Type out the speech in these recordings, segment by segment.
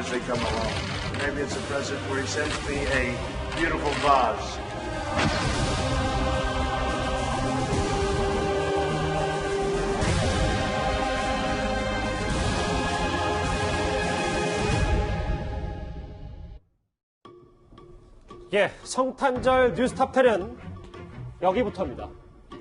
as they come along. Maybe it's a present where he sends me a beautiful vase. 예, 성탄절 뉴스탑 10은 여기부터입니다.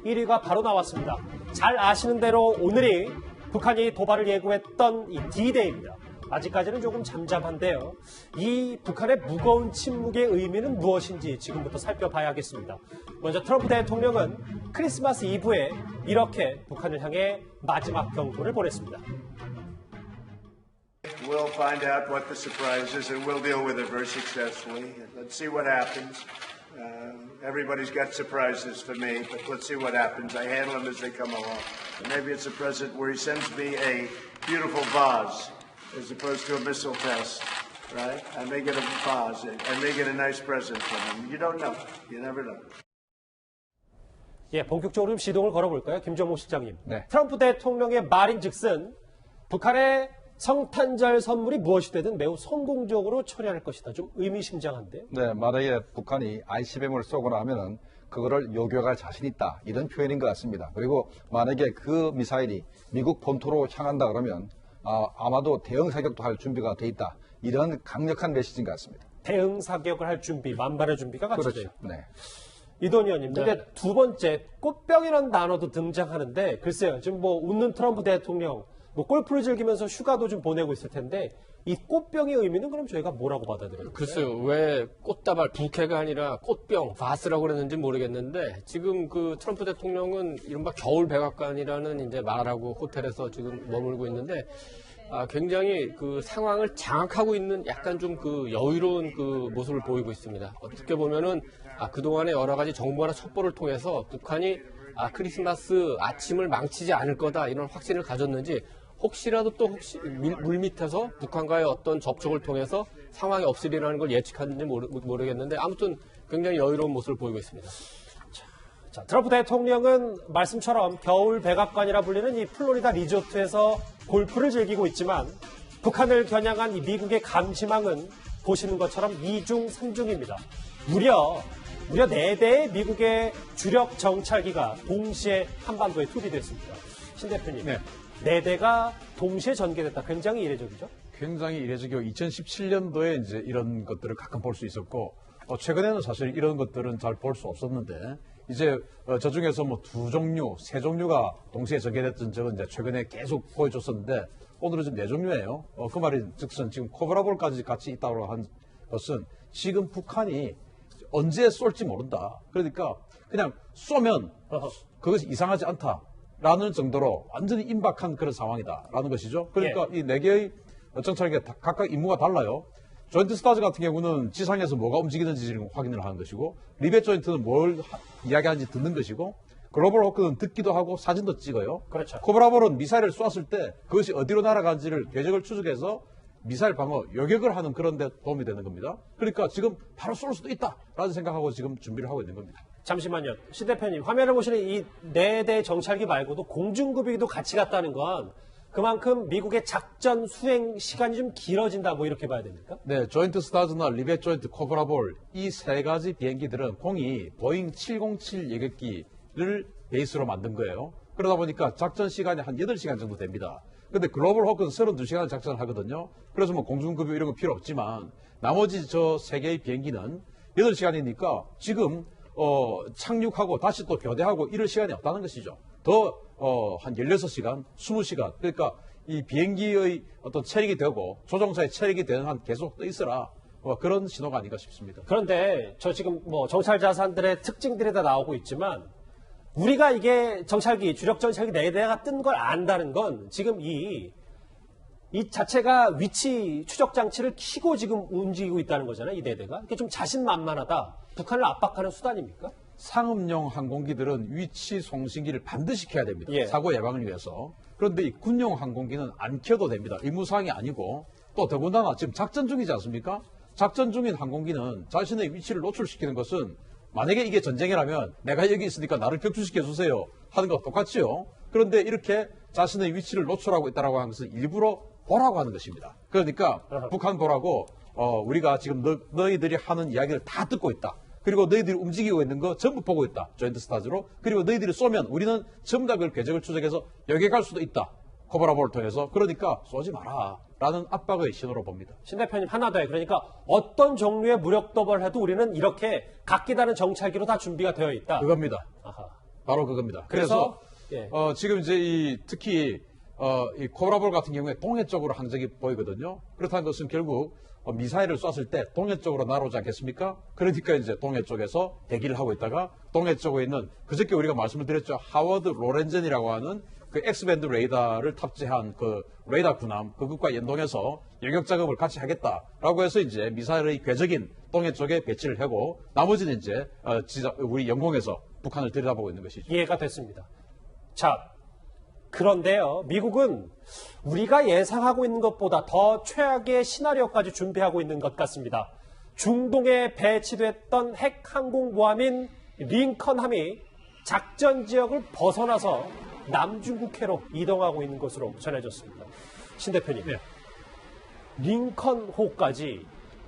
1위가 바로 나왔습니다. 잘 아시는 대로 오늘이 북한이 도발을 예고했던 이 D-Day입니다. 아직까지는 조금 잠잠한데요. 이 북한의 무거운 침묵의 의미는 무엇인지 지금부터 살펴봐야겠습니다. 먼저 트럼프 대통령은 크리스마스 이브에 이렇게 북한을 향해 마지막 경고를 보냈습니다. We'll find out what the surprise is and we'll deal with it very successfully. Let's see what happens. Um, everybody's got surprises for me, but let's see what happens. I handle them as they come along. Maybe it's a present where he sends me a beautiful vase as opposed to a missile test, right? I may get a vase. I may get a nice present from him. You don't know. You never know. 예, 본격적으로 좀 시동을 걸어볼까요? 김정모 실장님. 네. 트럼프 대통령의 말인 즉슨 북한의 성탄절 선물이 무엇이 되든 매우 성공적으로 처리할 것이다. 좀 의미심장한데요. 네, 만약에 북한이 ICBM을 쏘거나 하면은 그거를 요격할 자신 있다. 이런 표현인 것 같습니다. 그리고 만약에 그 미사일이 미국 본토로 향한다 그러면 아, 마도 대응 사격도 할 준비가 돼 있다. 이런 강력한 메시지인 것 같습니다. 대응 사격을 할 준비, 만반의 준비가 갖춰져 그렇죠. 있다. 네. 이돈 의원님, 근데 두 번째 꽃병이라는 단어도 등장하는데 글쎄요, 지금 뭐 웃는 트럼프 대통령, 뭐 골프를 즐기면서 휴가도 좀 보내고 있을 텐데 이 꽃병의 의미는 그럼 저희가 뭐라고 받아들여요? 글쎄요, 왜 꽃다발 부캐가 아니라 꽃병, 바스라고 그랬는지 모르겠는데, 지금 그 트럼프 대통령은 이른바 겨울 백악관이라는 이제 말하고 호텔에서 지금 머물고 있는데, 아, 굉장히 그 상황을 장악하고 있는 약간 좀 그 여유로운 그 모습을 보이고 있습니다. 어떻게 보면은, 아, 그동안의 여러 가지 정보나 첩보를 통해서 북한이 아, 크리스마스 아침을 망치지 않을 거다 이런 확신을 가졌는지 혹시라도 또 혹시 밀- 물 밑에서 북한과의 어떤 접촉을 통해서 상황이 없으리라는 걸 예측하는지 모르, 모르겠는데 아무튼 굉장히 여유로운 모습을 보이고 있습니다. 자, 트럼프 대통령은 말씀처럼 겨울 백악관이라 불리는 이 플로리다 리조트에서 골프를 즐기고 있지만 북한을 겨냥한 이 미국의 감시망은 보시는 것처럼 이중삼중입니다 무려 무려 네대의 미국의 주력 정찰기가 동시에 한반도에 투입됐습니다. 신 대표님, 네. 네 대가 동시에 전개됐다. 굉장히 이례적이죠? 굉장히 이례적이고 2017년도에 이제 이런 것들을 가끔 볼 수 있었고 어, 최근에는 사실 이런 것들은 잘 볼 수 없었는데 이제 어, 저 중에서 뭐 두 종류, 세 종류가 동시에 전개됐던 적은 이제 최근에 계속 보여줬었는데 오늘은 좀네 종류예요. 어, 그 말이 즉슨 지금 코브라볼까지 같이 있다고 한 것은 지금 북한이 언제 쏠지 모른다. 그러니까 그냥 쏘면 그것이 이상하지 않다 라는 정도로 완전히 임박한 그런 상황이다라는 것이죠. 그러니까 이네 개의 정찰기가 다 각각 임무가 달라요. 조인트 스타즈 같은 경우는 지상에서 뭐가 움직이는지 지금 확인을 하는 것이고 리벳 조인트는 뭘 하- 이야기하는지 듣는 것이고 글로벌 호크는 듣기도 하고 사진도 찍어요. 그렇죠. 코브라볼은 미사일을 쐈을 때 그것이 어디로 날아간지를 궤적을 추적해서 미사일 방어 요격을 하는 그런 데 도움이 되는 겁니다. 그러니까 지금 바로 쏠 수도 있다라는 생각하고 지금 준비를 하고 있는 겁니다. 잠시만요. 시 대표님, 화면을 보시는 이 네 대 정찰기 말고도 공중급이도 같이 갔다는 건 그만큼 미국의 작전 수행 시간이 좀 길어진다 뭐 이렇게 봐야 됩니까? 네, 조인트 스타즈나 리벳 조인트 코브라볼 이 세 가지 비행기들은 공이 보잉 707 예격기를 베이스로 만든 거예요. 그러다 보니까 작전 시간이 한 8시간 정도 됩니다. 근데 글로벌 호크는 32시간 작전을 하거든요. 그래서 뭐 공중급유 이런 거 필요 없지만 나머지 저 세 개의 비행기는 8시간이니까 지금 어, 착륙하고 다시 또 교대하고 이럴 시간이 없다는 것이죠. 더, 어, 한 16시간, 20시간. 그러니까 이 비행기의 어떤 체력이 되고 조종사의 체력이 되는 한 계속 떠 있어라. 뭐 그런 신호가 아닌가 싶습니다. 그런데 저 지금 뭐 정찰 자산들의 특징들이 다 나오고 있지만 우리가 이게 정찰기, 주력 정찰기 네 대가 뜬 걸 안다는 건 지금 이, 이 자체가 위치 추적 장치를 키고 지금 움직이고 있다는 거잖아요. 이네 대가. 이게 좀 자신만만하다. 북한을 압박하는 수단입니까? 상업용 항공기들은 위치 송신기를 반드시 켜야 됩니다. 예. 사고 예방을 위해서. 그런데 이 군용 항공기는 안 켜도 됩니다. 의무사항이 아니고 또 더군다나 지금 작전 중이지 않습니까? 작전 중인 항공기는 자신의 위치를 노출시키는 것은 만약에 이게 전쟁이라면 내가 여기 있으니까 나를 격추시켜 주세요 하는 것 똑같지요. 그런데 이렇게 자신의 위치를 노출하고 있다라고 하는 것은 일부러 보라고 하는 것입니다. 그러니까. 북한 보라고 어, 우리가 지금 너, 너희들이 하는 이야기를 다 듣고 있다. 그리고 너희들이 움직이고 있는 거 전부 보고 있다. 조인트 스타즈로. 그리고 너희들이 쏘면 우리는 전부 다 그걸 궤적을 추적해서 여기 갈 수도 있다. 코브라보를 통해서. 그러니까 쏘지 마라. 라는 압박의 신호로 봅니다. 신 대표님 하나 더요. 그러니까 어떤 종류의 무력 도발을 해도 우리는 이렇게 각기 다른 정찰기로 다 준비가 되어 있다. 그겁니다. 아하. 바로 그겁니다. 그래서, 그래서, 예. 어, 지금 이제 이 특히 어, 이 코브라볼 같은 경우에 동해 쪽으로 항적이 보이거든요. 그렇다는 것은 결국 어, 미사일을 쐈을 때 동해 쪽으로 날아오지 않겠습니까? 그러니까 이제 동해 쪽에서 대기를 하고 있다가 동해 쪽에 있는 그저께 우리가 말씀을 드렸죠. 하워드 로렌젠이라고 하는 그 엑스밴드 레이더를 탑재한 그 레이더 군함 그것과 연동해서 영역 작업을 같이 하겠다라고 해서 이제 미사일의 궤적인 동해 쪽에 배치를 하고 나머지는 이제 어, 우리 영공에서 북한을 들여다보고 있는 것이죠. 이해가 됐습니다. 자, 그런데요, 미국은 우리가 예상하고 있는 것보다 더 최악의 시나리오까지 준비하고 있는 것 같습니다. 중동에 배치됐던 핵 항공모함인 링컨함이 작전 지역을 벗어나서 남중국해로 이동하고 있는 것으로 전해졌습니다. 신 대표님, 링컨호까지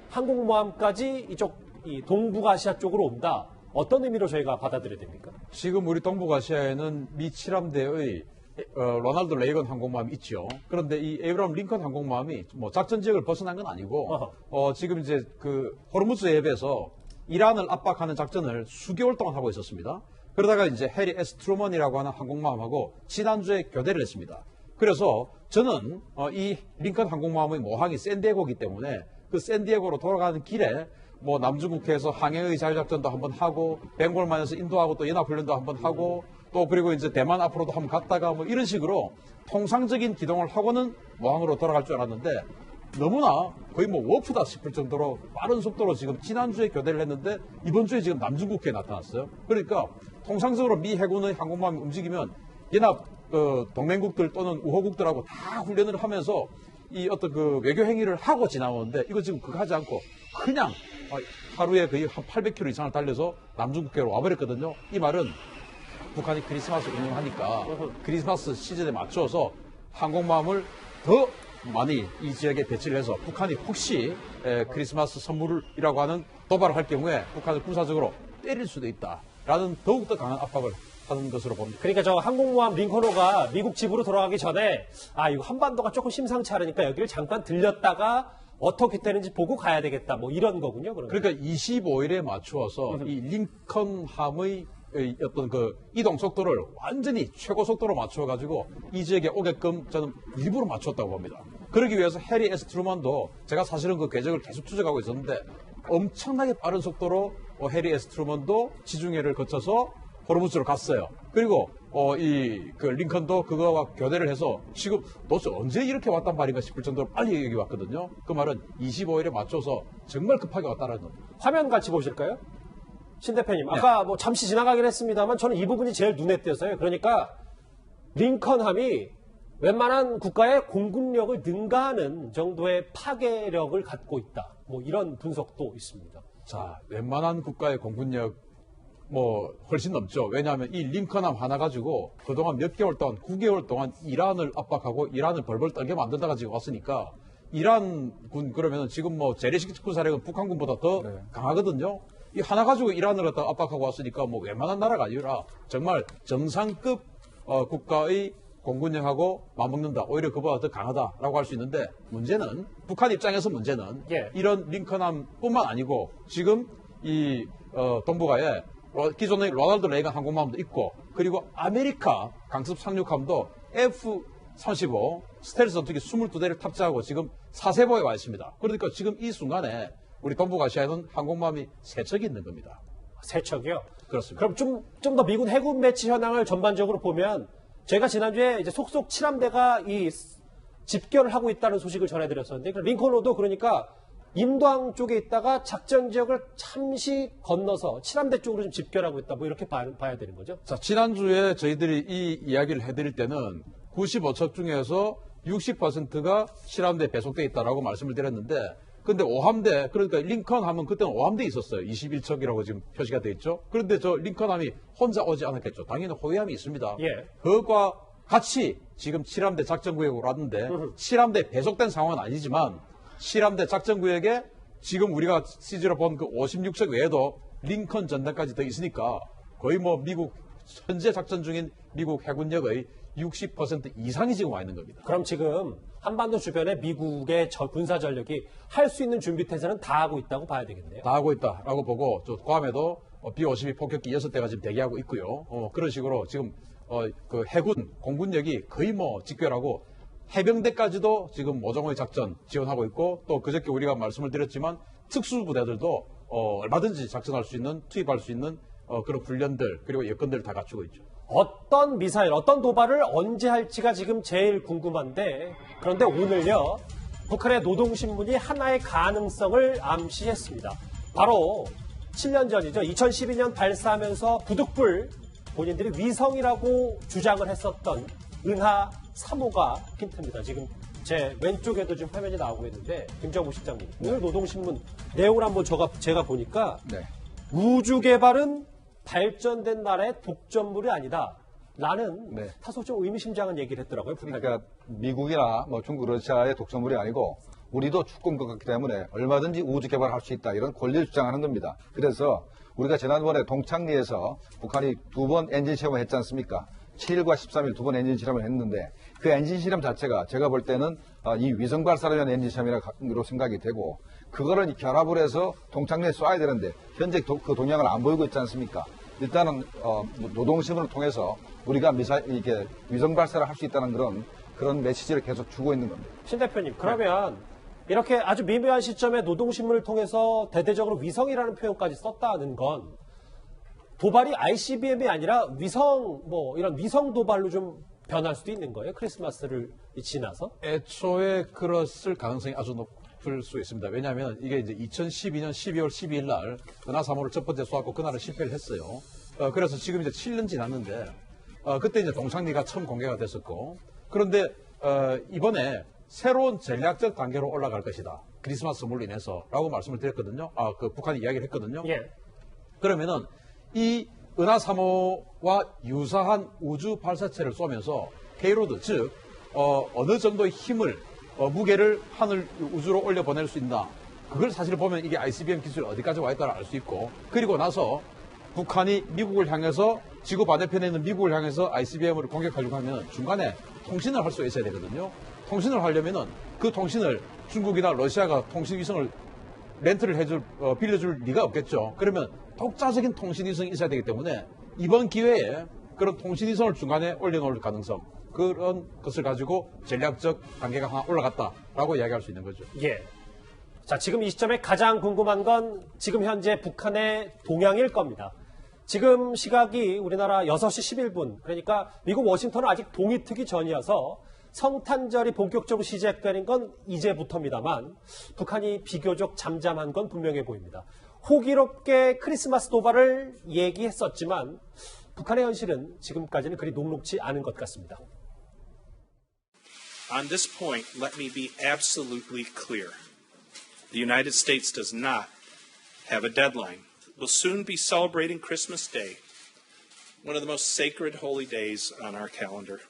항공모함까지 이쪽 이 동북아시아 쪽으로 온다. 어떤 의미로 저희가 받아들여야 됩니까? 지금 우리 동북아시아에는 미 7함대의 어, 로널드 레이건 항공모함이 있죠. 그런데 이 에이브람 링컨 항공모함이 뭐 작전 지역을 벗어난 건 아니고. 어, 지금 이제 그 호르무즈 해협에서 이란을 압박하는 작전을 수개월 동안 하고 있었습니다. 그러다가 이제 해리 에스 트루먼이라고 하는 항공모함하고 지난주에 교대를 했습니다. 그래서 저는 어, 이 링컨 항공모함의 모항이 샌디에고이기 때문에 그 샌디에고로 돌아가는 길에 뭐 남중국해에서 항해의 자유작전도 한번 하고 벵골만에서 인도하고 또 연합훈련도 한번 하고 또 그리고 이제 대만 앞으로도 한번 갔다가 뭐 이런 식으로 통상적인 기동을 하고는 모항으로 돌아갈 줄 알았는데 너무나 거의 뭐 워프다 싶을 정도로 빠른 속도로 지금 지난주에 교대를 했는데 이번 주에 지금 남중국해에 나타났어요. 그러니까 통상적으로 미 해군의 항공모함이 움직이면 연합 어, 동맹국들 또는 우호국들하고 다 훈련을 하면서 이 어떤 그 외교 행위를 하고 지나오는데 이거 지금 그거 하지 않고 그냥 어, 하루에 거의 한 800km 이상을 달려서 남중국해로 와버렸거든요. 이 말은 북한이 크리스마스 운영하니까 크리스마스 시즌에 맞춰서 항공모함을 더 많이 이 지역에 배치를 해서 북한이 혹시 에, 크리스마스 선물이라고 하는 도발을 할 경우에 북한을 군사적으로 때릴 수도 있다라는 더욱더 강한 압박을 하는 것으로 봅니다. 그러니까 저 항공모함 링컨호가 미국 집으로 돌아가기 전에 아 이거 한반도가 조금 심상치 않으니까 여기를 잠깐 들렸다가 어떻게 되는지 보고 가야 되겠다 뭐 이런 거군요. 그러면. 그러니까 25일에 맞추어서 이 링컨함의 의 어떤 그 이동 속도를 완전히 최고 속도로 맞춰 가지고 이 지역에 오게끔 저는 일부러 맞췄다고 봅니다. 그러기 위해서 해리 에스 트루먼도 제가 사실은 그 궤적을 계속 추적하고 있었는데 엄청나게 빠른 속도로 어, 해리 에스 트루먼도 지중해를 거쳐서 호르무즈로 갔어요. 그리고 어, 이 그 링컨도 그거와 교대를 해서 지금 도대체 언제 이렇게 왔단 말인가 싶을 정도로 빨리 여기 왔거든요. 그 말은 25일에 맞춰서 정말 급하게 왔다는 겁니다. 화면 같이 보실까요? 신 대표님, 아까 뭐 잠시 지나가긴 했습니다만 저는 이 부분이 제일 눈에 띄었어요. 그러니까 링컨함이 웬만한 국가의 공군력을 능가하는 정도의 파괴력을 갖고 있다. 뭐 이런 분석도 있습니다. 자, 웬만한 국가의 공군력 뭐 훨씬 넘죠. 왜냐하면 이 링컨함 하나 가지고 그동안 몇 개월 동안, 9개월 동안 이란을 압박하고 이란을 벌벌 떨게 만들다가 지금 왔으니까 이란 군 그러면 지금 뭐 재래식 군사력은 북한 군보다 더 강하거든요. 이 하나 가지고 이란을 갖다 압박하고 왔으니까 뭐 웬만한 나라가 아니라 정말 정상급 어, 국가의 공군력하고 맞먹는다. 오히려 그보다 더 강하다라고 할 수 있는데 문제는 북한 입장에서 문제는 예. 이런 링컨함뿐만 아니고 지금 이 어, 동북아에 로- 기존의 로널드 레이건 항공모함도 있고 그리고 아메리카 강습 상륙함도 F-35 스텔스 전투기 22대를 탑재하고 지금 사세보에 와 있습니다. 그러니까 지금 이 순간에 우리 동북아시아에는 항공모함이 세 척이 있는 겁니다. 세척이요. 그렇습니다. 그럼 좀, 좀 더 미군 해군 배치 현황을 전반적으로 보면 제가 지난주에 이제 속속 7함대가 이 집결을 하고 있다는 소식을 전해드렸었는데 그 링컨호도 그러니까 인도항 쪽에 있다가 작전 지역을 잠시 건너서 7함대 쪽으로 좀 집결하고 있다. 뭐 이렇게 봐, 봐야 되는 거죠. 자, 지난주에 저희들이 이 이야기를 해드릴 때는 95척 중에서 60%가 실함대 배속돼 있다라고 말씀을 드렸는데, 근데 5함대, 그러니까 링컨 하면 그때는 5함대 있었어요. 21척이라고 지금 표시가 돼 있죠. 그런데 저 링컨 함이 혼자 오지 않았겠죠. 당연히 호위함이 있습니다. 예. 그것과 같이 지금 칠함대 작전구역으로 왔는데 칠함대 배속된 상황은 아니지만 칠함대 작전구역에 지금 우리가 CG로 본 그 56척 외에도 링컨 전단까지 더 있으니까 거의 뭐 미국 현재 작전 중인 미국 해군력의 60% 이상이 지금 와 있는 겁니다. 그럼 지금 한반도 주변에 미국의 저 군사 전력이 할 수 있는 준비 태세는 다 하고 있다고 봐야 되겠네요. 다 하고 있다라고 보고 저 괌에도 어, B-52 폭격기 6대가 지금 대기하고 있고요. 어, 그런 식으로 지금 어, 그 해군 공군력이 거의 뭐 직결하고 해병대까지도 지금 모종의 작전 지원하고 있고 또 그저께 우리가 말씀을 드렸지만 특수부대들도 어, 얼마든지 작전할 수 있는 투입할 수 있는 어, 그런 훈련들 그리고 여건들을 다 갖추고 있죠. 어떤 미사일, 어떤 도발을 언제 할지가 지금 제일 궁금한데 그런데 오늘요 북한의 노동신문이 하나의 가능성을 암시했습니다. 바로 7년 전이죠. 2012년 발사하면서 부득불 본인들이 위성이라고 주장을 했었던 은하 3호가 힌트입니다. 지금 제 왼쪽에도 지금 화면이 나오고 있는데 김정우 실장님 오늘 노동신문 내용을 한번 제가, 제가 보니까 네. 우주 개발은 발전된 나라의 독점물이 아니다. 라는 네. 다소 좀 의미심장한 얘기를 했더라고요. 북한이. 그러니까 미국이나 뭐 중국, 러시아의 독점물이 아니고 우리도 축구인 것 같기 때문에 얼마든지 우주 개발할 수 있다 이런 권리를 주장하는 겁니다. 그래서 우리가 지난번에 동창리에서 북한이 두 번 엔진 시험을 했지 않습니까? 7일과 13일 두 번 엔진 실험을 했는데 그 엔진 실험 자체가 제가 볼 때는 아, 이 위성 발사를 위한 엔진 실험이라고 생각이 되고 그거를 결합을 해서 동창리에 쏴야 되는데 현재 도- 그 동향을 안 보이고 있지 않습니까? 일단은 어, 노동신문을 통해서 우리가 미사일 이게 위성 발사를 할 수 있다는 그런 그런 메시지를 계속 주고 있는 겁니다. 신 대표님, 그러면 이렇게 아주 미묘한 시점에 노동신문을 통해서 대대적으로 위성이라는 표현까지 썼다는 건 도발이 ICBM이 아니라 위성, 뭐 이런 위성 도발로 좀 변할 수도 있는 거예요. 크리스마스를 지나서. 애초에 그랬을 가능성이 아주 높 을 수 있습니다. 왜냐하면 이게 이제 2012년 12월 12일 날 은하 3호를 첫 번째 쏘았고 그날은 실패를 했어요. 어, 그래서 지금 이제 7년 지났는데 어, 그때 이제 동창리가 처음 공개가 됐었고 그런데 어, 이번에 새로운 전략적 단계로 올라갈 것이다. 크리스마스 선물로 인해서라고 말씀을 드렸거든요. 아, 그 북한이 이야기를 했거든요. 예. 그러면은 이 은하 3호와 유사한 우주 발사체를 쏘면서 페이로드 즉 어, 느 정도의 힘을 어, 무게를 하늘 우주로 올려 보낼 수 있나 그걸 사실 보면 이게 ICBM 기술이 어디까지 와 있다를 알 수 있고 그리고 나서 북한이 미국을 향해서 지구 반대편에 있는 미국을 향해서 ICBM을 공격하려고 하면 중간에 통신을 할 수 있어야 되거든요. 통신을 하려면은 그 통신을 중국이나 러시아가 통신 위성을 렌트를 해줄, 어, 빌려줄 리가 없겠죠. 그러면 독자적인 통신 위성이 있어야 되기 때문에 이번 기회에 그런 통신위성을 중간에 올려놓을 가능성, 그런 것을 가지고 전략적 단계가 하나 올라갔다라고 이야기할 수 있는 거죠. 예. 자, 지금 이 시점에 가장 궁금한 건 지금 현재 북한의 동향일 겁니다. 지금 시각이 우리나라 6시 11분, 그러니까 미국 워싱턴은 아직 동이 트기 전이어서 성탄절이 본격적으로 시작되는 건 이제부터입니다만 북한이 비교적 잠잠한 건 분명해 보입니다. 호기롭게 크리스마스 도발을 얘기했었지만 북한의 현실은 지금까지는 그리 녹록지 않은 것 같습니다. On this point, let me be absolutely clear. The United States does not have a deadline. We'll soon be celebrating Christmas Day, one of the most sacred holy days on our calendar.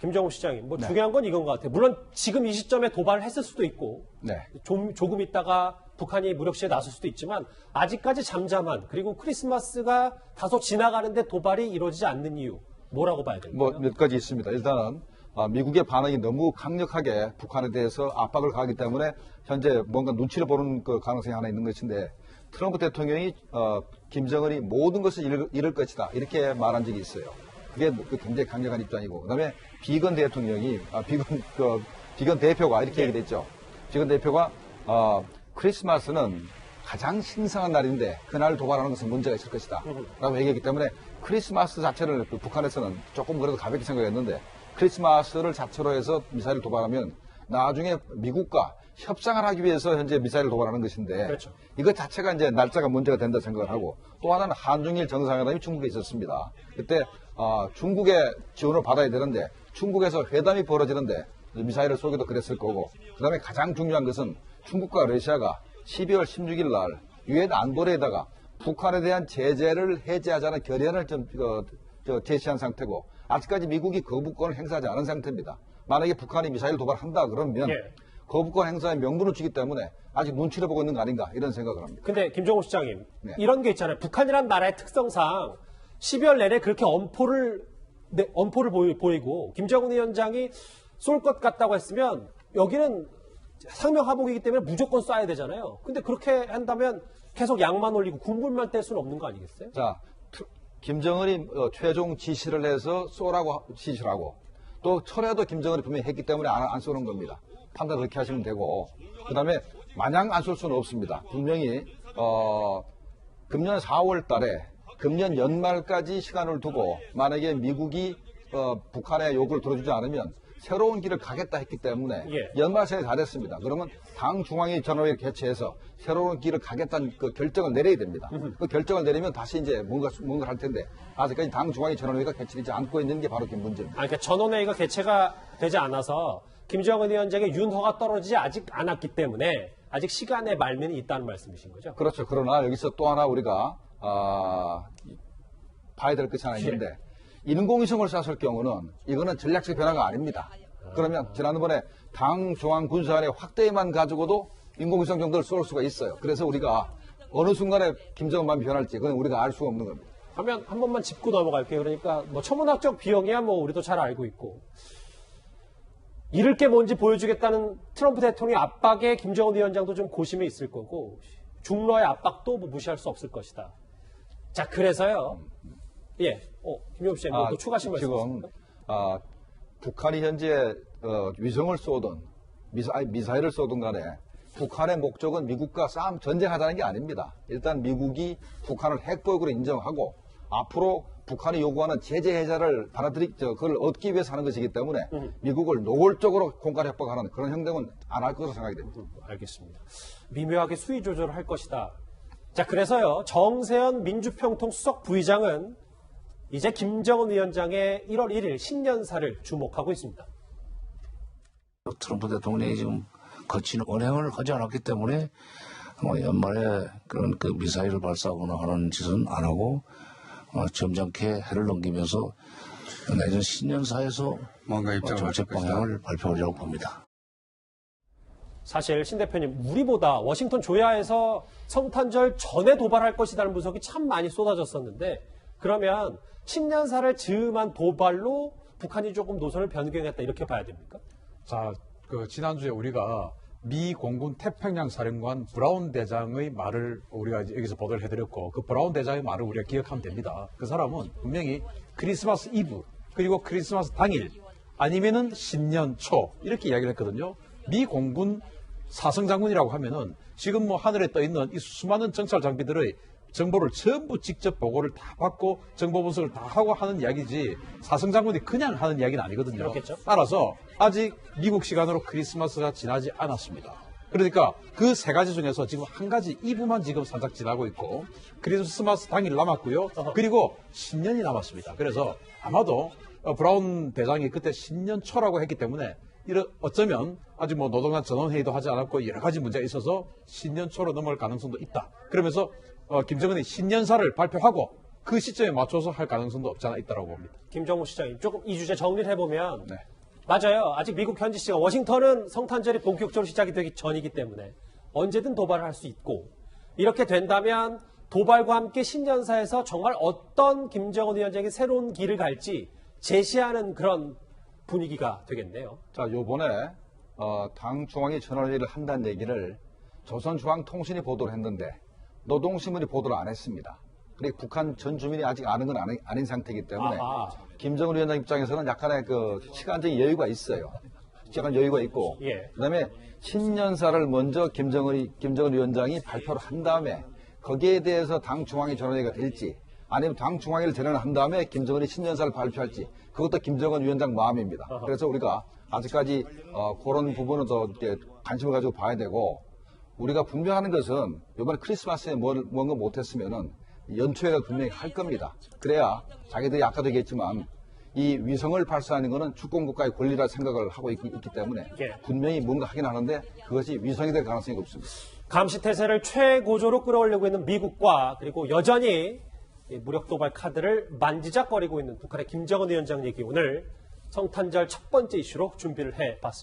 김정우 시장님, 뭐 중요한 건 이건 것 같아요. 물론 지금 이 시점에 도발을 했을 수도 있고 네. 좀, 조금 있다가 북한이 무력시에 나설 수도 있지만 아직까지 잠잠한 그리고 크리스마스가 다소 지나가는데 도발이 이루어지지 않는 이유 뭐라고 봐야 될까요? 뭐 몇 가지 있습니다. 일단은 아, 미국의 반응이 너무 강력하게 북한에 대해서 압박을 가하기 때문에 현재 뭔가 눈치를 보는 그 가능성이 하나 있는 것인데 트럼프 대통령이 어, 김정은이 모든 것을 잃을, 잃을 것이다 이렇게 말한 적이 있어요. 그게 그 굉장히 강력한 입장이고 그다음에 비건 대통령이 아, 비건 그 비건 대표가 이렇게 얘기했죠. 비건 대표가 어, 크리스마스는 가장 신성한 날인데 그날 도발하는 것은 문제가 있을 것이다. 라고 얘기했기 때문에 크리스마스 자체를 그 북한에서는 조금 그래도 가볍게 생각했는데 크리스마스를 자체로 해서 미사일을 도발하면 나중에 미국과 협상을 하기 위해서 현재 미사일을 도발하는 것인데 그렇죠. 이것 자체가 이제 날짜가 문제가 된다 생각을 하고 또 하나는 한중일 정상회담이 중국에 있었습니다. 그때 어, 중국의 지원을 받아야 되는데 중국에서 회담이 벌어지는데 미사일을 쏘기도 그랬을 거고 그다음에 가장 중요한 것은 중국과 러시아가 12월 16일 날 유엔 안보리에다가 북한에 대한 제재를 해제하자는 결의안을 좀 어, 저 제시한 상태고 아직까지 미국이 거부권을 행사하지 않은 상태입니다. 만약에 북한이 미사일 도발한다 그러면 예. 거부권 행사의 명분을 주기 때문에 아직 눈치를 보고 있는 거 아닌가 이런 생각을 합니다. 근데 김정호 시장님 네. 이런 게 있잖아요. 북한이란 나라의 특성상 12월 내내 그렇게 엄포를 네, 엄포를 보이, 보이고 김정은 위원장이 쏠 것 같다고 했으면 여기는 상명 하복이기 때문에 무조건 쏴야 되잖아요. 근데 그렇게 한다면 계속 양만 올리고 군불만 뗄 수는 없는 거 아니겠어요? 자, 투- 김정은이 어, 최종 지시를 해서 쏘라고 하- 지시를 하고 또 철회도 김정은이 분명히 했기 때문에 안, 안 쏘는 겁니다. 판단 그렇게 하시면 되고 그 다음에 마냥 안 쏠 수는 없습니다. 분명히 어, 금년 4월 달에 금년 연말까지 시간을 두고 만약에 미국이 어, 북한의 요구를 들어주지 않으면 새로운 길을 가겠다 했기 때문에 예. 연말생이 다 됐습니다. 그러면 당 중앙위 전화회를 개최해서 새로운 길을 가겠다는 그 결정을 내려야 됩니다. 그 결정을 내리면 다시 이제 뭔가 뭔가 할 텐데 아직까지 당 중앙위 전화회가 개최되지 않고 있는 게 바로 그 문제입니다. 아, 그러니까 전원회의가 개최가 되지 않아서 김정은 위원장의 윤허가 떨어지지 아직 않았기 때문에 아직 시간의 말미는 있다는 말씀이신 거죠? 그렇죠. 그러나 여기서 또 하나 우리가 아, 봐야 될 것이 하나 있는데 인공위성을 쐈을 경우는 이거는 전략적 변화가 아닙니다. 그러면 지난번에 당 중앙 군사안의 확대만 가지고도 인공위성 정도를 쏠 수가 있어요. 그래서 우리가 어느 순간에 김정은만 변할지 그건 우리가 알 수가 없는 겁니다. 하면 한 번만 짚고 넘어갈게요. 그러니까 뭐 천문학적 비용이야 뭐 우리도 잘 알고 있고 잃을 게 뭔지 보여주겠다는 트럼프 대통령의 압박에 김정은 위원장도 좀 고심이 있을 거고 중러의 압박도 뭐 무시할 수 없을 것이다. 자 그래서요. 예, 어, 김용수 씨뭐 아, 또 추가하신 말씀 지금? 아, 북한이 현재 어, 위성을 쏘든 미사, 미사 일을 쏘든 간에 북한의 목적은 미국과 싸움 전쟁하자는 게 아닙니다. 일단 미국이 북한을 핵보역으로 인정하고 앞으로 북한이 요구하는 제재 해제를 받아들이 저 그걸 얻기 위해서 하는 것이기 때문에 미국을 노골적으로 공갈 협박하는 그런 행동은 안 할 것으로 생각이 됩니다. 알겠습니다. 미묘하게 수위 조절을 할 것이다. 자, 그래서요, 정세현 민주평통 수석 부의장은 이제 김정은 위원장의 1월 1일 신년사를 주목하고 있습니다. 트럼프 대통령이 지금 거친 언행을 하지 않았기 때문에 어, 연말에 그런 그 미사일을 발사하거나 하는 짓은 안 하고 어, 점잖게 해를 넘기면서 내년 신년사에서 뭔가 어, 입장을 정책. 방향을 발표하려고 봅니다. 사실 신 대표님, 우리보다 워싱턴 조야에서 성탄절 전에 도발할 것이라는 분석이 참 많이 쏟아졌었는데 그러면 신년사를 즈음한 도발로 북한이 조금 노선을 변경했다 이렇게 봐야 됩니까? 자, 그 지난주에 우리가 미 공군 태평양 사령관 브라운 대장의 말을 우리가 여기서 보도를 해드렸고 그 브라운 대장의 말을 우리가 기억하면 됩니다. 그 사람은 분명히 크리스마스 이브 그리고 크리스마스 당일 아니면은 신년 초 이렇게 이야기를 했거든요. 미 공군 사성 장군이라고 하면은 지금 뭐 하늘에 떠 있는 이 수많은 정찰 장비들의 정보를 전부 직접 보고를 다 받고 정보 분석을 다 하고 하는 이야기지 사성 장군이 그냥 하는 이야기는 아니거든요. 그렇겠죠. 따라서 아직 미국 시간으로 크리스마스가 지나지 않았습니다. 그러니까 그 세 가지 중에서 지금 한 가지 이브만 지금 살짝 지나고 있고 크리스마스 당일 남았고요. 그리고 신년이 남았습니다. 그래서 아마도 어, 브라운 대장이 그때 신년 초라고 했기 때문에 이런 어쩌면 아직 뭐 노동당 전원회의도 하지 않았고 여러 가지 문제가 있어서 신년 초로 넘어갈 가능성도 있다. 그러면서 어, 김정은이 신년사를 발표하고 그 시점에 맞춰서 할 가능성도 없지 않아 있다고 봅니다. 김정우 시장님 조금 이 주제 정리를 해보면 네. 맞아요. 아직 미국 현지 시간 워싱턴은 성탄절이 본격적으로 시작이 되기 전이기 때문에 언제든 도발을 할 수 있고 이렇게 된다면 도발과 함께 신년사에서 정말 어떤 김정은 위원장이 새로운 길을 갈지 제시하는 그런 분위기가 되겠네요. 자, 요번에 어, 당 중앙위 전화회의를 한다는 얘기를 조선중앙통신이 보도를 했는데 노동신문이 보도를 안 했습니다. 그리고 북한 전 주민이 아직 아는 건 아니, 아닌 상태이기 때문에 아하. 김정은 위원장 입장에서는 약간의 그 시간적인 여유가 있어요. 시간 여유가 있고 예. 그다음에 신년사를 먼저 김정은이 김정은 위원장이 발표를 한 다음에 거기에 대해서 당 중앙위 전화회의가 될지 아니면 당 중앙위를 전환한 다음에 김정은이 신년사를 발표할지 그것도 김정은 위원장 마음입니다. 그래서 우리가 아직까지 어, 그런 부분은 더 관심을 가지고 봐야 되고 우리가 분명 하는 것은 이번에 크리스마스에 뭘, 뭔가 못했으면은 연초에가 분명히 할 겁니다. 그래야 자기들이 아까도 얘기했지만 이 위성을 발사하는 것은 주권국가의 권리라 생각을 하고 있, 기 때문에 예. 분명히 뭔가 하긴 하는데 그것이 위성이 될 가능성이 없습니다. 감시 태세를 최고조로 끌어올리고 있는 미국과 그리고 여전히 이 무력 도발 카드를 만지작거리고 있는 북한의 김정은 위원장 얘기 오늘 성탄절 첫 번째 이슈로 준비를 해봤습니다.